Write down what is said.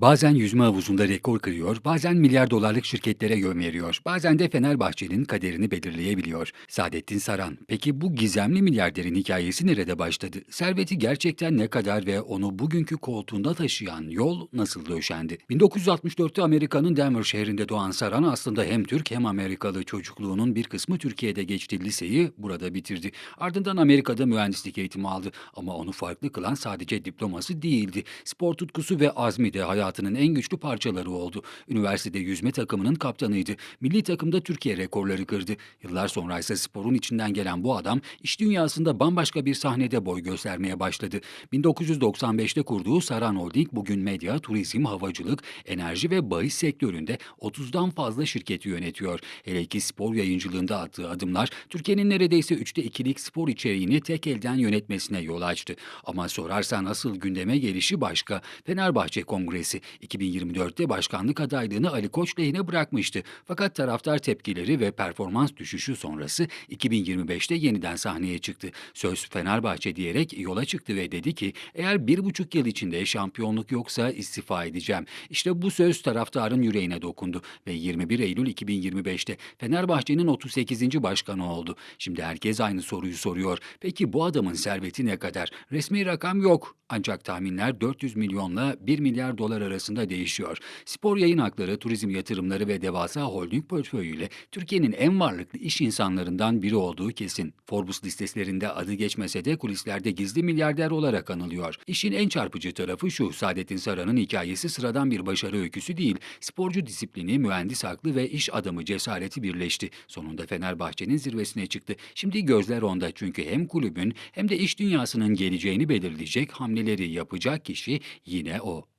Bazen yüzme havuzunda rekor kırıyor, bazen milyar dolarlık şirketlere yön veriyor, bazen de Fenerbahçe'nin kaderini belirleyebiliyor. Saadettin Saran, peki bu gizemli milyarderin hikayesi nerede başladı? Serveti gerçekten ne kadar ve onu bugünkü koltuğunda taşıyan yol nasıl döşendi? 1964'te Amerika'nın Denver şehrinde doğan Saran aslında hem Türk hem Amerikalı çocukluğunun bir kısmı Türkiye'de geçti liseyi burada bitirdi. Ardından Amerika'da mühendislik eğitimi aldı ama onu farklı kılan sadece diploması değildi. Spor tutkusu ve azmi de hayatının en güçlü parçaları oldu. Üniversitede yüzme takımının kaptanıydı. Milli takımda Türkiye rekorları kırdı. Yıllar sonra ise sporun içinden gelen bu adam iş dünyasında bambaşka bir sahnede boy göstermeye başladı. 1995'te kurduğu Saran Holding bugün medya, turizm, havacılık, enerji ve bahis sektöründe 30'dan fazla şirketi yönetiyor. Hele ki spor yayıncılığında attığı adımlar Türkiye'nin neredeyse üçte ikilik spor içeriğini tek elden yönetmesine yol açtı. Ama sorarsan asıl gündeme gelişi başka. Fenerbahçe Kongresi 2024'te başkanlık adaylığını Ali Koç lehine bırakmıştı. Fakat taraftar tepkileri ve performans düşüşü sonrası 2025'te yeniden sahneye çıktı. Söz Fenerbahçe diyerek yola çıktı ve dedi ki eğer bir buçuk yıl içinde şampiyonluk yoksa istifa edeceğim. İşte bu söz taraftarın yüreğine dokundu ve 21 Eylül 2025'te Fenerbahçe'nin 38. başkanı oldu. Şimdi herkes aynı soruyu soruyor. Peki bu adamın serveti ne kadar? Resmi rakam yok. Ancak tahminler 400 milyonla 1 milyar dolar arasında değişiyor. Spor yayın hakları, turizm yatırımları ve devasa holding portföyüyle Türkiye'nin en varlıklı iş insanlarından biri olduğu kesin. Forbes listelerinde adı geçmese de kulislerde gizli milyarder olarak anılıyor. İşin en çarpıcı tarafı şu, Saadettin Saran'ın hikayesi sıradan bir başarı öyküsü değil. Sporcu disiplini, mühendis aklı ve iş adamı cesareti birleşti. Sonunda Fenerbahçe'nin zirvesine çıktı. Şimdi gözler onda çünkü hem kulübün hem de iş dünyasının geleceğini belirleyecek hamleleri yapacak kişi yine o.